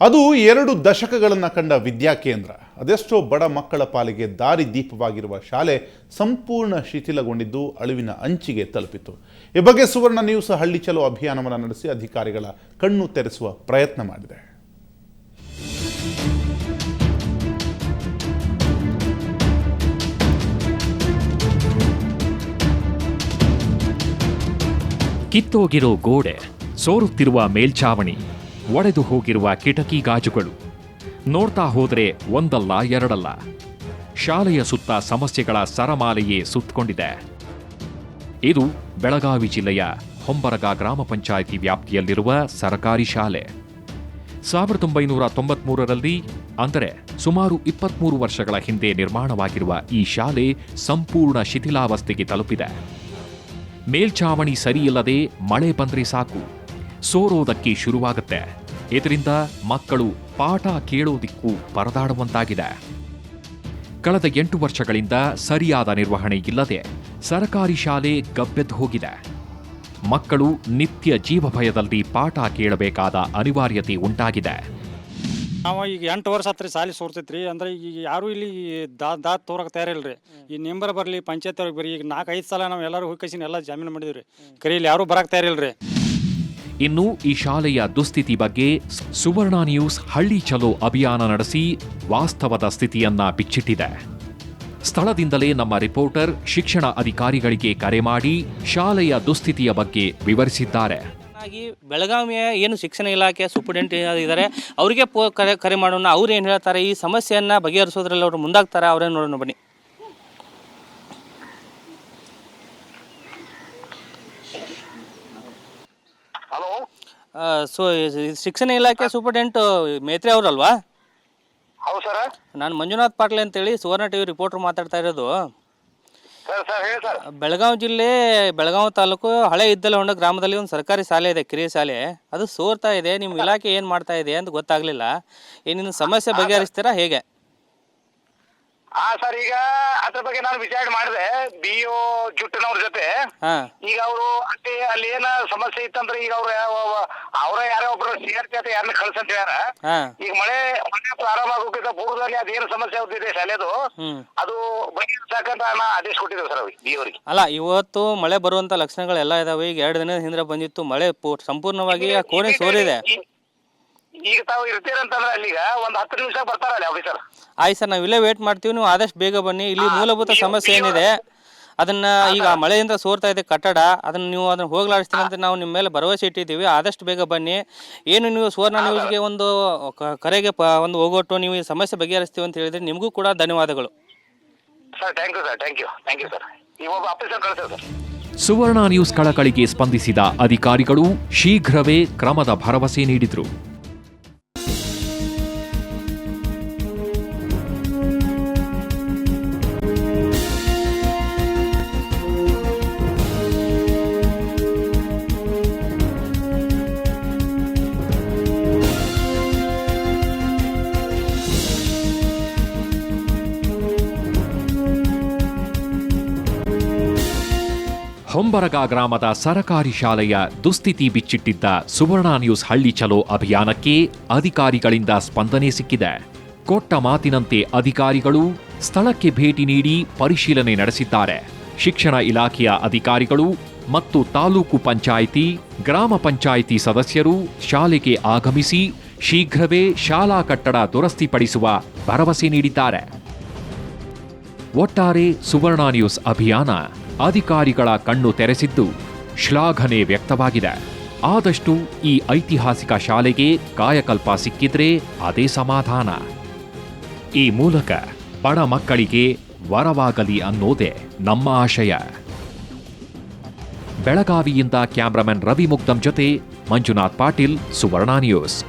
ಅದು ಎರಡು ದಶಕಗಳನ್ನು ಕಂಡ ವಿದ್ಯಾಕೇಂದ್ರ ಅದೆಷ್ಟೋ ಬಡ ಮಕ್ಕಳ ಪಾಲಿಗೆ ದಾರಿ ದೀಪವಾಗಿರುವ ಶಾಲೆ ಸಂಪೂರ್ಣ ಶಿಥಿಲಗೊಂಡಿದ್ದು ಅಳಿವಿನ ಅಂಚಿಗೆ ತಲುಪಿತು ಈ ಬಗ್ಗೆ ಸುವರ್ಣ ನ್ಯೂಸ್ ಹಳ್ಳಿ ಚಲೋ ಅಭಿಯಾನವನ್ನು ನಡೆಸಿ ಅಧಿಕಾರಿಗಳ ಕಣ್ಣು ತೆರೆಸುವ ಪ್ರಯತ್ನ ಮಾಡಿದೆ. ಕಿತ್ತೋಗಿರೋ ಗೋಡೆ ಸೋರುತ್ತಿರುವ ಮೇಲ್ಛಾವಣಿ. ಒಡೆದು ಹೋಗಿರುವ ಕಿಟಕಿ ಗಾಜುಗಳು. ನೋಡ್ತಾ ಹೋದರೆ ಒಂದಲ್ಲ, ಎರಡಲ್ಲ. ಶಾಲೆಯ ಸುತ್ತ ಸಮಸ್ಯೆಗಳ ಸರಮಾಲೆಯೇ ಸುತ್ತಕೊಂಡಿದೆ. ಇದು ಬೆಳಗಾವಿ ಜಿಲ್ಲೆಯ ಹೊಂಬರಗ ಗ್ರಾಮ ಪಂಚಾಯಿತಿ ವ್ಯಾಪ್ತಿಯಲ್ಲಿರುವ ಸರಕಾರಿ ಶಾಲೆ. ಸಾವಿರದ ಒಂಬೈನೂರ ತೊಂಬತ್ಮೂರರಲ್ಲಿ, ಅಂದರೆ ಸುಮಾರು ಇಪ್ಪತ್ಮೂರು ವರ್ಷಗಳ ಹಿಂದೆ ನಿರ್ಮಾಣವಾಗಿರುವ ಈ ಶಾಲೆ ಸಂಪೂರ್ಣ ಶಿಥಿಲಾವಸ್ಥೆಗೆ ತಲುಪಿದೆ. ಮೇಲ್ಛಾವಣಿ ಸರಿಯಿಲ್ಲದೆ ಮಳೆ ಬಂದರೆ ಸಾಕು. ಸೋರೋದಕ್ಕೆ ಶುರುವಾಗುತ್ತೆ. ಇದರಿಂದ ಮಕ್ಕಳು ಪಾಠ ಕೇಳೋದಿಕ್ಕೂ ಪರದಾಡುವಂತಾಗಿದೆ. ಕಳೆದ ಎಂಟು ವರ್ಷಗಳಿಂದ ಸರಿಯಾದ ನಿರ್ವಹಣೆ ಇಲ್ಲದೆ ಸರ್ಕಾರಿ ಶಾಲೆ ಗಬ್ಬೆದ್ದು ಹೋಗಿದೆ. ಮಕ್ಕಳು ನಿತ್ಯ ಜೀವ ಭಯದಲ್ಲಿ ಪಾಠ ಕೇಳಬೇಕಾದ ಅನಿವಾರ್ಯತೆ ಉಂಟಾಗಿದೆ. ನಾವು ಈಗ ಎಂಟು ವರ್ಷ ಹತ್ರ ಸಾಲಿ ಸೋರ್ತೈತ್ರಿ. ಅಂದ್ರೆ ಈಗ ಯಾರು ಇಲ್ಲಿ ದಾ ದಾತ್ ತೋರಕ್ಕೆ ತಯಾರಿಲ್ರಿ. ಈ ನಿಂಬರ್ ಬರಲಿ ಪಂಚಾಯತ್ ಅವ್ರಿಗೆ ಬರೀ ಈಗ ನಾಲ್ಕು ಐದು ಸಲ ನಾವು ಎಲ್ಲರೂ ಹೋಗಿ ಎಲ್ಲ ಜಾಮೀನು ಮಾಡಿದ್ವಿ ರೀ. ಕರೀಲಿ ಯಾರೂ ಬರಕ್ಕೆ ತಯಾರಿಲ್ರಿ. ಇನ್ನು ಈ ಶಾಲೆಯ ದುಸ್ಥಿತಿ ಬಗ್ಗೆ ಸುವರ್ಣ ನ್ಯೂಸ್ ಹಳ್ಳಿ ಚಲೋ ಅಭಿಯಾನ ನಡೆಸಿ ವಾಸ್ತವದ ಸ್ಥಿತಿಯನ್ನ ಬಿಚ್ಚಿಟ್ಟಿದೆ. ಸ್ಥಳದಿಂದಲೇ ನಮ್ಮ ರಿಪೋರ್ಟರ್, ಶಿಕ್ಷಣ ಅಧಿಕಾರಿಗಳಿಗೆ ಕರೆ ಮಾಡಿ ಶಾಲೆಯ ದುಸ್ಥಿತಿಯ ಬಗ್ಗೆ ವಿವರಿಸಿದ್ದಾರೆ. ಹಾಗಾಗಿ ಬೆಳಗಾವಿಯ ಏನು ಶಿಕ್ಷಣ ಇಲಾಖೆ ಸೂಪರಿಂಟೆಂಟ್ ಇದ್ದಾರೆ, ಅವರಿಗೆ ಕರೆ ಕರೆ ಮಾಡೋಣ. ಅವ್ರು ಏನು ಹೇಳ್ತಾರೆ, ಈ ಸಮಸ್ಯೆಯನ್ನು ಬಗೆಹರಿಸೋದ್ರಲ್ಲಿ ಅವರು ಮುಂದಾಗ್ತಾರೆ ಅವರೇ ನೋಡೋಣ ಬನ್ನಿ. ಸೊ ಶಿಕ್ಷಣ ಇಲಾಖೆ ಸೂಪರಿಂಟೆಂಟ್ ಮೇತ್ರಿ ಅವರಲ್ವಾ? ಹೌದು ಸರ್. ನಾನು ಮಂಜುನಾಥ್ ಪಾಟ್ಲೆ ಅಂತೇಳಿ ಸುವರ್ಣ ಟಿವಿ ರಿಪೋರ್ಟರ್ ಮಾತಾಡ್ತಾ ಇರೋದು. ಸರ್ ಸರ್ ಹೇಳಿ ಸರ್. ಬೆಳಗಾವಿ ಜಿಲ್ಲೆ ಬೆಳಗಾವಿ ತಾಲೂಕು ಹಳೆ ಇದ್ದಲಹೊಂಡ ಗ್ರಾಮದಲ್ಲಿ ಒಂದು ಸರ್ಕಾರಿ ಶಾಲೆ ಇದೆ ಕಿರಿಯ ಶಾಲೆ. ಅದು ಸೋರ್ತಾ ಇದೆ ನಿಮ್ಮ ಇಲಾಖೆ ಏನು ಮಾಡ್ತಾ ಇದೆ ಅಂತ ಗೊತ್ತಾಗಲಿಲ್ಲ. ಏನಿನ್ನು ಸಮಸ್ಯೆ ಬಗೆಹರಿಸ್ತೀರಾ ಹೇಗೆ? ಹಾ ಸರ್ ಈಗ ಅದ್ರ ಬಗ್ಗೆ ನಾನು ವಿಚಾರಣೆ ಮಾಡಿದೆ. ಬಿ ಒ ಜುಟ್ಟಿನವ್ರ ಜೊತೆ. ಹಾಂ. ಈಗ ಅವರು ಅಲ್ಲಿ ಅಲ್ಲಿ ಏನ ಸಮಸ್ಯೆ ಇತ್ತಂದ್ರೆ ಈಗ ಅವ್ರ ಅವರ ಯಾರೋ ಒಬ್ರು ಸಿ ಆರ್ ಅಥವಾ ಯಾರನ್ನ ಕಳ್ಸಂತ ಹೇಳ್ಯಾರ. ಹಾಂ. ಈಗ ಮಳೆ ಮಳೆ ಪ್ರಾರಂಭ ಆಗೋಕ್ಕಿಂತ ಪೂರ್ವದಲ್ಲಿ ಅದೇನು ಸಮಸ್ಯೆ ಆಗ್ತಿದೆ ಶಾಲೆದು ಅದು ಅದು ಬಗೆಹರಿಸಕ್ಕಂತ ನಾ ಆದೇಶ ಕೊಟ್ಟಿದ್ದೇವೆ ಸರ್ ಅವ್ರಿಗೆ ಬಿ ಅವರಿಗೆ ಅಲ್ಲ ಇವತ್ತು ಮಳೆ ಬರುವಂತ ಲಕ್ಷಣಗಳೆಲ್ಲ ಇದಾವೆ. ಈಗ ಎರಡು ದಿನದ ಹಿಂದೆ ಬಂದಿತ್ತು ಮಳೆ ಪೂ- ಸಂಪೂರ್ಣವಾಗಿ ಆ ಕೋಣೆ ಸೋರಿದೆ. ಈಗ ತಾವು ಇರ್ತೀರಂತಂದ್ರೆ ಅಲ್ಲಿಗ ಒಂದ್ ಹತ್ತು ನಿಮಿಷ ಬರ್ತಾರಲ್ಲ ಆಫೀಸರ್ ಆಯ್ತು ಸರ್ ನಾವು ಇಲ್ಲೇ ವೇಟ್ ಮಾಡ್ತೀವಿ ನೀವು ಆದಷ್ಟು ಬೇಗ ಬನ್ನಿ. ಇಲ್ಲಿ ಮೂಲಭೂತ ಸಮಸ್ಯೆ ಏನಿದೆ ಅದನ್ನ ಈಗ ಮಳೆಯಿಂದ ಸೋರ್ತಾ ಇದೆ ಕಟ್ಟಡ ಅದನ್ನ ನೀವು ಅದನ್ನ ಹೋಗ್ಲಾಡಿಸ್ತೀನಿ ಅಂತ ನಾವು ನಿಮ್ಮ ಮೇಲೆ ಭರವಸೆ ಇಟ್ಟಿದ್ದೀವಿ. ಆದಷ್ಟು ಬೇಗ ಬನ್ನಿ. ಏನು ನೀವು ಸುವರ್ಣ ನ್ಯೂಸ್ಗೆ ಒಂದು ಕ- ಕರೆಗೆ ಪ ಒಂದು ಹೋಗೋಟ್ಟು ನೀವು ಈ ಸಮಸ್ಯೆ ಬಗೆಹರಿಸ್ತೀವಿ ಅಂತ ಹೇಳಿದ್ರೆ ನಿಮಗೂ ಕೂಡ ಧನ್ಯವಾದಗಳು. Sir thank you sir thank you thank you sir ಈಗ ಒಬ್ಬ ಆಫೀಸರ್ ಕಳಿಸ್ತೇವೆ ಸರ್ ಸುವರ್ಣ ನ್ಯೂಸ್ ಕಳಕಳಿಗೆ ಸ್ಪಂದಿಸಿದ ಅಧಿಕಾರಿಗಳು ಶೀಘ್ರವೇ ಕ್ರಮದ ಭರವಸೆ ನೀಡಿದರು. ಹೊಂಬರಗ ಗ್ರಾಮದ ಸರಕಾರಿ ಶಾಲೆಯ ದುಸ್ಥಿತಿ ಬಿಚ್ಚಿಟ್ಟಿದ್ದ ಸುವರ್ಣ ನ್ಯೂಸ್ ಹಳ್ಳಿ ಚಲೋ ಅಭಿಯಾನಕ್ಕೆ ಅಧಿಕಾರಿಗಳಿಂದ ಸ್ಪಂದನೆ ಸಿಕ್ಕಿದೆ. ಕೊಟ್ಟ ಮಾತಿನಂತೆ ಅಧಿಕಾರಿಗಳು ಸ್ಥಳಕ್ಕೆ ಭೇಟಿ ನೀಡಿ ಪರಿಶೀಲನೆ ನಡೆಸಿದ್ದಾರೆ. ಶಿಕ್ಷಣ ಇಲಾಖೆಯ ಅಧಿಕಾರಿಗಳು ಮತ್ತು ತಾಲೂಕು ಪಂಚಾಯಿತಿ, ಗ್ರಾಮ ಪಂಚಾಯಿತಿ ಸದಸ್ಯರು ಶಾಲೆಗೆ ಆಗಮಿಸಿ ಶೀಘ್ರವೇ ಶಾಲಾ ಕಟ್ಟಡ ದುರಸ್ತಿಪಡಿಸುವ ಭರವಸೆ ನೀಡಿದ್ದಾರೆ. ಒಟ್ಟಾರೆ ಸುವರ್ಣ ನ್ಯೂಸ್ ಅಭಿಯಾನ ಅಧಿಕಾರಿಗಳ ಕಣ್ಣು ತೆರೆಸಿದ್ದು ಶ್ಲಾಘನೆ ವ್ಯಕ್ತವಾಗಿದೆ. ಆದಷ್ಟು ಈ ಐತಿಹಾಸಿಕ ಶಾಲೆಗೆ ಕಾಯಕಲ್ಪ ಸಿಕ್ಕಿದ್ರೆ ಅದೇ ಸಮಾಧಾನ. ಈ ಮೂಲಕ ಬಡ ಮಕ್ಕಳಿಗೆ ವರವಾಗಲಿ ಅನ್ನೋದೇ ನಮ್ಮ ಆಶಯ. ಬೆಳಗಾವಿಯಿಂದ ಕ್ಯಾಮ್ರಾಮನ್ ರವಿ ಮುಗ್ದಂ ಜೊತೆ ಮಂಜುನಾಥ್ ಪಾಟೀಲ್, ಸುವರ್ಣ ನ್ಯೂಸ್.